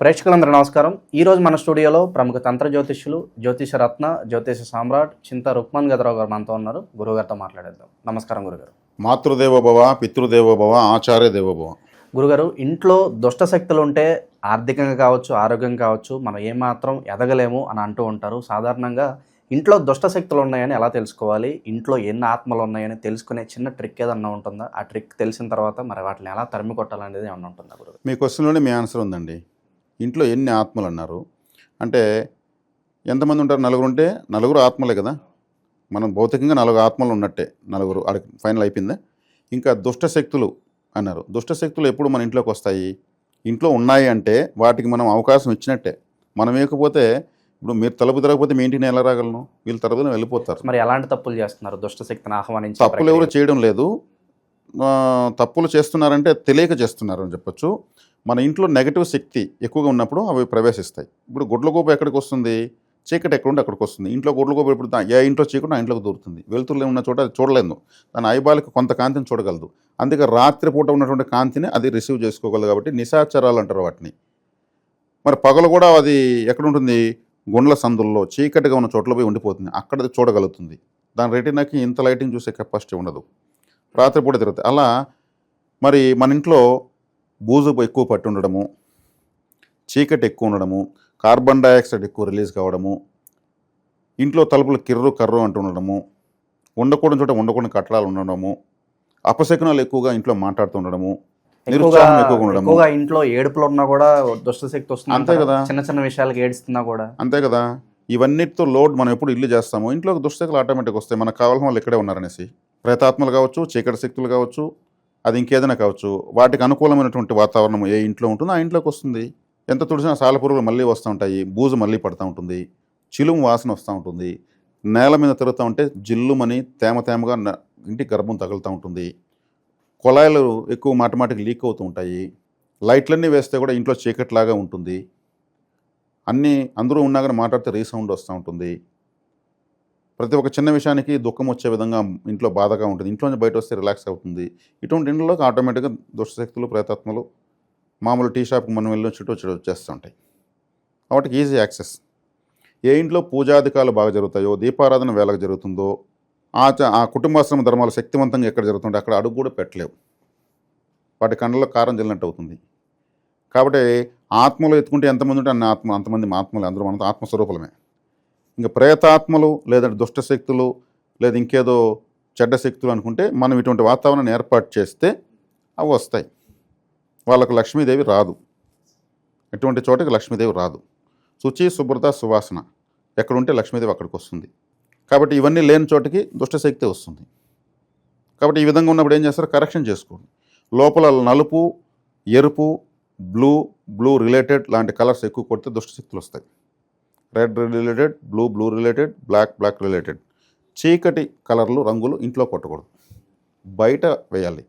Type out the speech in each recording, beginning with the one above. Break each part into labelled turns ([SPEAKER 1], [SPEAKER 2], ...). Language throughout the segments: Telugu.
[SPEAKER 1] ప్రేక్షకులందరూ నమస్కారం. ఈ రోజు మన స్టూడియోలో ప్రముఖ తంత్ర జ్యోతిష్యులు జ్యోతిష రత్న జ్యోతిష సామ్రాట్ చింత రుక్మన్ గదరావు గారు మనతో ఉన్నారు. గురుగారితో మాట్లాడేద్దాం. నమస్కారం గురుగారు.
[SPEAKER 2] మాతృదేవో భవ పితృదేవో భవ ఆచార్య దేవో భవ.
[SPEAKER 1] గురుగారు ఇంట్లో దుష్ట శక్తులు ఉంటే ఆర్థికంగా కావచ్చు ఆరోగ్యంగా కావచ్చు మనం ఏమాత్రం ఎదగలేము అని అంటూ ఉంటారు. సాధారణంగా ఇంట్లో దుష్ట శక్తులు ఉన్నాయని ఎలా తెలుసుకోవాలి? ఇంట్లో ఎన్ని ఆత్మలు ఉన్నాయని తెలుసుకునే చిన్న ట్రిక్ ఏదన్నా ఉంటుందా? ఆ ట్రిక్ తెలిసిన తర్వాత మరి వాటిని ఎలా తరిమి కొట్టాలనేది ఏమన్నా ఉంటుందా గురుగారు?
[SPEAKER 2] మీ క్వశ్చన్లోనే మీ ఆన్సర్ ఉందండి. ఇంట్లో ఎన్ని ఆత్మలు అన్నారు? అంటే ఎంతమంది ఉంటారు? నలుగురు ఉంటే నలుగురు ఆత్మలే కదా. మనం భౌతికంగా నలుగురు ఆత్మలు ఉన్నట్టే నలుగురు. అడిగి ఫైనల్ అయిపోయిందా? ఇంకా దుష్ట శక్తులు అన్నారు. దుష్ట శక్తులు ఎప్పుడు మన ఇంట్లోకి వస్తాయి? ఇంట్లో ఉన్నాయి అంటే వాటికి మనం అవకాశం ఇచ్చినట్టే. మనం ఇవ్వకపోతే ఇప్పుడు మీరు తలుపు తిరగకపోతే మీ ఇంటిని ఎలా రాగలను? వీళ్ళు తరపున వెళ్ళిపోతారు.
[SPEAKER 1] మరి ఎలాంటి తప్పులు చేస్తున్నారు దుష్ట శక్తిని ఆహ్వానించి
[SPEAKER 2] తప్పులు ఎవరు చేయడం లేదు. తప్పులు చేస్తున్నారంటే తెలియక చేస్తున్నారని చెప్పొచ్చు. మన ఇంట్లో నెగటివ్ శక్తి ఎక్కువగా ఉన్నప్పుడు అవి ప్రవేశిస్తాయి. ఇప్పుడు గుడ్లగోపు ఎక్కడికి వస్తుంది చీకటి ఎక్కడ ఉంటే అక్కడికి వస్తుంది ఇంట్లో గుడ్లగోపు ఎప్పుడు ఏ ఇంట్లో చీకటి ఆ ఇంట్లోకి దూరుతుంది. వెలుతురులో ఉన్న చోట అది చూడలేదు దాని ఐబాలకు కొంత కాంతిని చూడగలదు. అందుకే రాత్రిపూట ఉన్నటువంటి కాంతిని అది రిసీవ్ చేసుకోగలదు కాబట్టి నిశాచరాలు అంటారు వాటిని. మరి పగలు కూడా అది ఎక్కడుంటుంది? గుండ్ల సందుల్లో చీకటిగా ఉన్న చోట్ల పోయి ఉండిపోతుంది. అక్కడ అది చూడగలుగుతుంది. దాని రెటీనాకి ఇంత లైటింగ్ చూసే కెపాసిటీ ఉండదు. రాత్రిపూట తిరుగుతాయి. అలా మరి మన ఇంట్లో బూజు ఎక్కువ పట్టి ఉండడము చీకటి ఎక్కువ ఉండడము కార్బన్ డైఆక్సైడ్ ఎక్కువ రిలీజ్ కావడము ఇంట్లో తలుపులు కిర్రు కర్రు అంటూ ఉండడము ఉండకూడని చోట ఉండకూడని కట్టడాలు ఉండడము అపశకునాలు ఎక్కువగా ఇంట్లో మాట్లాడుతూ ఉండడము
[SPEAKER 1] ఎక్కువగా
[SPEAKER 2] నిరుత్సాహం ఎక్కువగా ఉండడము.
[SPEAKER 1] ఎక్కువగా ఇంట్లో ఏడుపులు ఉన్నా కూడా దుష్ట శక్తి వస్తుంది
[SPEAKER 2] అంతే? కదా.
[SPEAKER 1] చిన్న చిన్న విషయాలకి ఏడుస్తున్నా కూడా.
[SPEAKER 2] అంతే కదా. ఇవన్నిటితో లోడ్ మనం ఎప్పుడు ఇల్లు చేస్తామో. ఇంట్లోకి దుష్టశక్తులు ఆటోమేటిక్ వస్తాయి. మనకు కావాల్సిన వాళ్ళు ఇక్కడే ఉన్నారనేసి. ప్రేతాత్మలు కావచ్చు చీకటి శక్తులు కావచ్చు అది ఇంకేదైనా కావచ్చు. వాటికి అనుకూలమైనటువంటి వాతావరణం ఏ ఇంట్లో ఉంటుందో ఆ ఇంట్లోకి వస్తుంది. ఎంత తుడిసినా సాలపురుగులు మళ్ళీ వస్తూ ఉంటాయి. బూజు మళ్ళీ పడుతూ ఉంటుంది. చిలుము వాసన వస్తూ ఉంటుంది. నేల మీద తిరుగుతూ ఉంటే జిల్లుమని తేమ తేమగా ఇంటి గర్భం తగులుతూ ఉంటుంది. కుళాయిలు ఎక్కువ మాటమాటికి లీక్ అవుతూ ఉంటాయి. లైట్లన్నీ వేస్తే కూడా ఇంట్లో చీకట్లాగా ఉంటుంది. అన్నీ అందరూ ఉన్నా కానీ మాట్లాడితే రీసౌండ్ వస్తూ ఉంటుంది. ప్రతి ఒక్క చిన్న విషయానికి దుఃఖం వచ్చే విధంగా ఇంట్లో బాధగా ఉంటుంది. ఇంట్లో నుంచి బయట వస్తే రిలాక్స్ అవుతుంది. ఇటువంటి ఇంట్లోకి ఆటోమేటిక్గా దుష్టశక్తులు ప్రేతాత్మలు మామూలు టీ షాప్కి మనం వెళ్ళి చుట్టూ చుట్టూ వచ్చేస్తూ ఉంటాయి. వాటికి ఈజీ యాక్సెస్. ఏ ఇంట్లో పూజాధికాలు బాగా జరుగుతాయో దీపారాధన వేళకు జరుగుతుందో ఆ చ- ఆ కుటుంబాశ్రమ ధర్మాలు శక్తివంతంగా ఎక్కడ జరుగుతుంటే అక్కడ అడుగు కూడా పెట్టలేవు. వాటి కండలో కారం జల్లినట్టు అవుతుంది. కాబట్టి ఆత్మలు ఎత్తుకుంటే ఎంతమంది ఉంటే అన్ని ఆత్మ అంతమంది ఆత్మలు. అందరూ మన ఆత్మస్వరూపులమే. ఇంకా ప్రేతాత్మలు లేదంటే దుష్ట శక్తులు లేదా ఇంకేదో చెడ్డ శక్తులు అనుకుంటే మనం ఇటువంటి వాతావరణాన్ని ఏర్పాటు చేస్తే అవి వస్తాయి. వాళ్ళకు లక్ష్మీదేవి రాదు. ఎటువంటి చోటకి లక్ష్మీదేవి రాదు. శుచి శుభ్రత సువాసన. ఎక్కడుంటే లక్ష్మీదేవి అక్కడికి వస్తుంది. కాబట్టి ఇవన్నీ లేని చోటకి దుష్టశక్తి వస్తుంది. కాబట్టి ఈ విధంగా ఉన్నప్పుడు ఏం చేస్తారు? కరెక్షన్ చేసుకోండి. లోపల నలుపు ఎరుపు బ్లూ బ్లూ రిలేటెడ్ లాంటి కలర్స్ ఎక్కువ కొడితే దుష్టశక్తులు వస్తాయి. Red related blue blue related black black related. చీకటి కలర్లు రంగులు ఇంట్లో కొట్టకూడదు. బయట వేయాలి.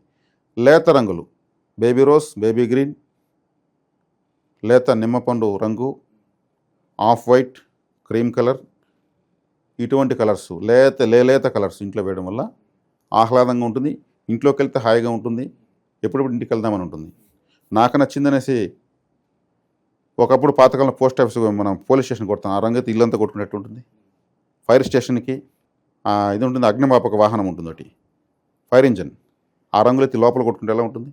[SPEAKER 2] లేత రంగులు. Baby rose baby green. లేత నిమ్మపండు రంగు. Off white cream colour. ఇటువంటి కలర్స్ లేత లేలేత కలర్స్ ఇంట్లో వేయడం వల్ల ఆహ్లాదంగా ఉంటుంది. ఇంట్లోకి వెళ్తే హాయిగా ఉంటుంది. ఎప్పుడెప్పుడు ఇంటికి వెళ్దామని ఉంటుంది. నాకు నచ్చిందనేసి ఒకప్పుడు పాతకాలంలో పోస్ట్ ఆఫీస్ మనం పోలీస్ స్టేషన్ కొడతాం. ఆ రంగైతే ఇల్లంతా కొట్టుకున్నట్టు ఉంటుంది. ఫైర్ స్టేషన్కి ఇది ఉంటుంది అగ్నిమాపక వాహనం ఉంటుంది ఒకటి. Fire engine. ఆ రంగులు లోపల కొట్టుకుంటే ఎలా ఉంటుంది.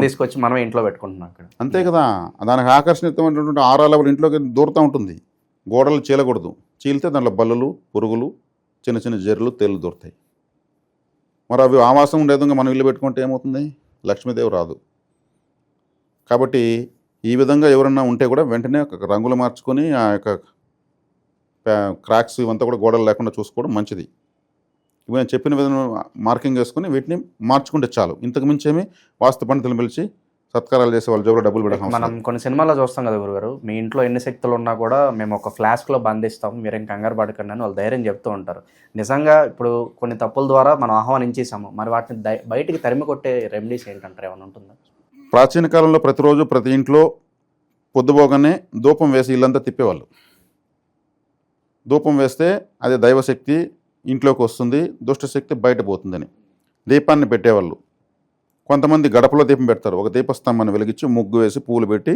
[SPEAKER 1] తీసుకొచ్చి మనం ఇంట్లో పెట్టుకుంటున్నాం అక్కడ.
[SPEAKER 2] అంతే కదా. దానికి ఆకర్షణీయమైనటువంటి ఆరా లెవెల్ ఇంట్లోకి దూరుతూ ఉంటుంది. గోడలు చీలకూడదు. చీలితే దాంట్లో బల్లులు పురుగులు చిన్న చిన్న జర్రులు తేలు దూరుతాయి. మరి అవి ఆవాసం ఉండే విధంగా మనం ఇల్లు పెట్టుకుంటే ఏమవుతుంది? లక్ష్మీదేవి రాదు. కాబట్టి ఈ విధంగా ఎవరన్నా ఉంటే కూడా వెంటనే ఒక రంగులు మార్చుకొని ఆ యొక్క క్రాక్స్ ఇవంతా కూడా గోడలు లేకుండా చూసుకోవడం మంచిది. ఇవి నేను చెప్పిన విధంగా మార్కింగ్ వేసుకొని వీటిని మార్చుకుంటే చాలు. ఇంతకు మించి ఏమి వాస్తు పండితులు పిలిచి సత్కారాలు చేసే వాళ్ళ జోబులో డబ్బులు అవసరం
[SPEAKER 1] మనం. కొన్ని సినిమాల్లో చూస్తాం కదా గురుగారు. మీ ఇంట్లో ఎన్ని శక్తులు ఉన్నా కూడా మేము ఒక ఫ్లాస్క్లో బంధిస్తాం. మీరేం కంగారు పడకండి అని వాళ్ళు ధైర్యం చెప్తూ ఉంటారు. నిజంగా ఇప్పుడు కొన్ని తప్పుల ద్వారా మనం ఆహ్వానించేసాము మరి వాటిని దై- బయటికి తరిమి కొట్టే రెమెడీస్ ఏంటంటారు? ఏమైనా ఉంటుందా?
[SPEAKER 2] ప్రాచీన కాలంలో ప్రతిరోజు ప్రతి ఇంట్లో పొద్దుపోగానే ధూపం వేసి ఇల్లంతా తిప్పేవాళ్ళు. ధూపం వేస్తే అది దైవశక్తి ఇంట్లోకి వస్తుంది దుష్టశక్తి బయట పోతుందని. దీపాన్ని పెట్టేవాళ్ళు. కొంతమంది గడపలో దీపం పెడతారు. ఒక దీపస్తంభాన్ని వెలిగించి ముగ్గు వేసి పూలు పెట్టి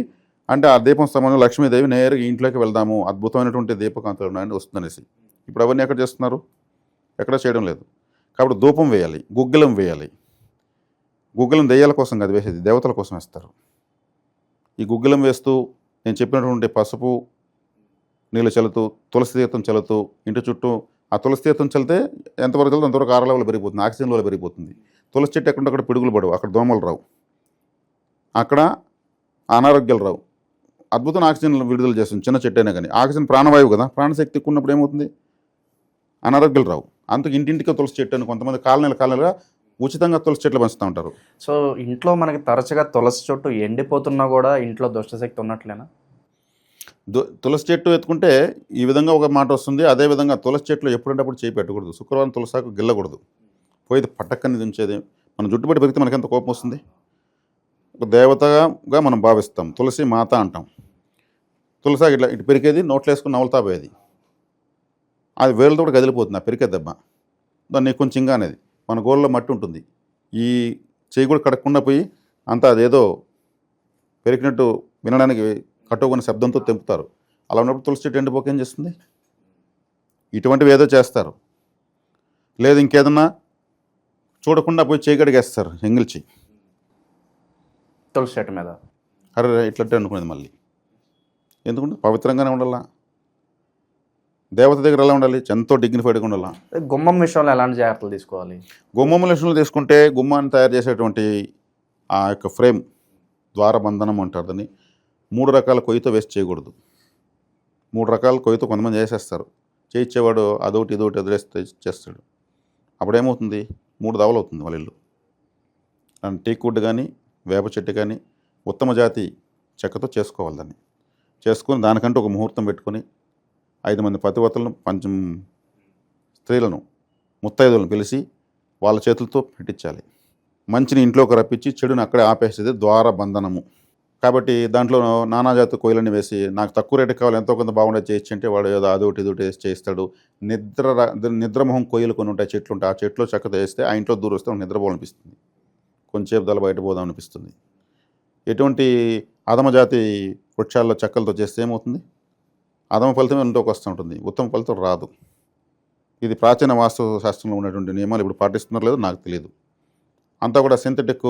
[SPEAKER 2] అంటే ఆ దీపం స్తంభంలో లక్ష్మీదేవి నేరుగా ఇంట్లోకి వెళ్దాము అద్భుతమైనటువంటి దీపకాంతులు ఉన్నాయని వస్తుందనేసి. ఇప్పుడు అవన్నీ ఎక్కడ చేస్తున్నారు? ఎక్కడ చేయడం లేదు. కాబట్టి ధూపం వేయాలి గుగ్గిలం వేయాలి. గుగ్గులం దెయ్యాల కోసం కాదు వేసేది దేవతల కోసం వేస్తారు. ఈ గుగ్గులం వేస్తూ నేను చెప్పినటువంటి పసుపు నీళ్ళు చల్లుతూ తులసి తీర్థం చల్లుతూ ఇంటి చుట్టూ ఆ తులసి తీర్థం చల్లితే ఎంతవరకు చల్లితే అంతవరకు ఆర లెవెల్ పెరిగిపోతుంది ఆక్సిజన్ లెవెల్ పెరిగిపోతుంది. తులసి చెట్టు ఎక్కడ అక్కడ పిడుగులు పడవు అక్కడ దోమలు రావు. అక్కడ అనారోగ్యాలు రావు. అద్భుతమైన ఆక్సిజన్ విడుదల చేస్తుంది చిన్న చెట్టు అయినా కానీ. ఆక్సిజన్ ప్రాణవాయువు కదా ప్రాణశక్తి ఎక్కువ ఉన్నప్పుడు ఏమవుతుంది? అనారోగ్యాలు రావు. అందుకు ఇంటింటికి తులసి చెట్టు అని కొంతమంది కాలనీల కాలనీలుగా ఉచితంగా తులసి చెట్లు పెంచుతూ ఉంటారు.
[SPEAKER 1] సో ఇంట్లో మనకి తరచుగా తులసి చెట్టు ఎండిపోతున్నా కూడా ఇంట్లో దుష్టశక్తి ఉన్నట్లేనా?
[SPEAKER 2] దు- తులసి చెట్టు ఎత్తుకుంటే ఈ విధంగా ఒక మాట వస్తుంది. అదే విధంగా తులసి చెట్లు ఎప్పుడంటప్పుడు చేయి పెట్టకూడదు శుక్రవారం తులసాకు గిల్లకూడదు. పోయి పట్టక్కని దించేది. మన జుట్టుబడి పెరిగితే మనకి ఎంత కోపం వస్తుంది? ఒక దేవతగా మనం భావిస్తాం. తులసి మాత అంటాం. తులసాకు ఇట్లా ఇటు పెరికేది నోట్లో వేసుకుని నవలతా పోయేది. అది వేలతో కూడా కదిలిపోతుంది. ఆ పెరికే దెబ్బ. దాన్ని కొంచెంగా అనేది. మన గోల్లో మట్టి ఉంటుంది. ఈ చేయి కూడా కడగకుండా పోయి అంతా అదేదో పెరిగినట్టు వినడానికి కట్టుకున్న శబ్దంతో తెంపుతారు. అలా ఉన్నప్పుడు తులసి చెట్టు ఎండిపోక ఏం చేస్తుంది? ఇటువంటివి ఏదో చేస్తారు. లేదు ఇంకేదన్నా చూడకుండా పోయి చేయి కడిగేస్తారు ఎంగిల్ చేయి.
[SPEAKER 1] తులసి చెట్టు మీద.
[SPEAKER 2] అరే ఇట్లంటే అనుకునేది మళ్ళీ. ఎందుకంటే పవిత్రంగానే ఉండాలా? దేవత దగ్గర ఎలా ఉండాలి? ఎంతో డిగ్నిఫైడ్గా ఉండాలా?
[SPEAKER 1] గుమ్మం విషయంలో ఎలాంటి జాగ్రత్తలు తీసుకోవాలి?
[SPEAKER 2] గుమ్మం లక్షణాలు తీసుకుంటే గుమ్మాన్ని తయారు చేసేటువంటి ఆ యొక్క ఫ్రేమ్ ద్వారబంధనం అంటారు దాన్ని. మూడు రకాల కొయ్యతో వేస్ట్ చేయకూడదు. మూడు రకాల కొయ్యతో కొంతమంది చేసేస్తారు. చేయించేవాడు అదొకటి ఇదొకటి ఎదురేస్తే చేస్తాడు. అప్పుడేమవుతుంది? మూడు దవలు అవుతుంది వాళ్ళ ఇల్లు. అండ్ టీక్ వుడ్ కానీ వేప చెట్టు కానీ ఉత్తమ జాతి చెక్కతో చేసుకోవాలి దాన్ని. చేసుకొని దానికంటూ ఒక ముహూర్తం పెట్టుకొని ఐదు మంది పతివతలను పంచం స్త్రీలను ముత్తైదులను పిలిచి వాళ్ళ చేతులతో పెట్టించాలి. మంచిని ఇంట్లోకి రప్పించి చెడుని అక్కడే ఆపేసేది ద్వార బంధనము కాబట్టి దాంట్లో నానాజాతి కోయిలని వేసి నాకు తక్కువ రేటు కావాలి ఎంతో కొంత బాగుండే చేయొచ్చు అంటే వాడు ఏదో అదొకటి ఇదొకటి వేసి చేయిస్తాడు. నిద్ర నిద్రమొహం కొయ్యలు కొన్ని ఉంటాయి చెట్లు ఉంటాయి. ఆ చెట్లు చక్కగా వేస్తే ఆ ఇంట్లో దూరం వస్తే నిద్రపోవాలనిపిస్తుంది కొంచెంసేపు దళ బయట పోదాం అనిపిస్తుంది. ఎటువంటి అధమజాతి వృక్షాల్లో చెక్కలతో చేస్తే ఏమవుతుంది? అధమ ఫలితం ఇంట్లోకి వస్తూ ఉంటుంది. ఉత్తమ ఫలితం రాదు. ఇది ప్రాచీన వాస్తు శాస్త్రంలో ఉన్నటువంటి నియమాలు ఇప్పుడు పాటిస్తున్నారు లేదో నాకు తెలియదు. అంతా కూడా సింథటిక్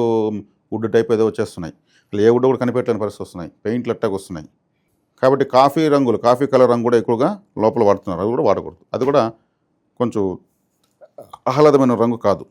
[SPEAKER 2] వుడ్ టైప్ ఏదో వచ్చేస్తున్నాయి. అసలు ఏ వుడ్ కూడా కనిపెట్టలేని పరిస్థితి వస్తున్నాయి. పెయింట్లు అట్టాగా వస్తున్నాయి. కాబట్టి కాఫీ రంగులు కాఫీ కలర్ రంగు కూడా ఎక్కువగా లోపల వాడుతున్నారు. అది కూడా వాడకూడదు. అది కూడా కొంచెం ఆహ్లాదమైన రంగు కాదు.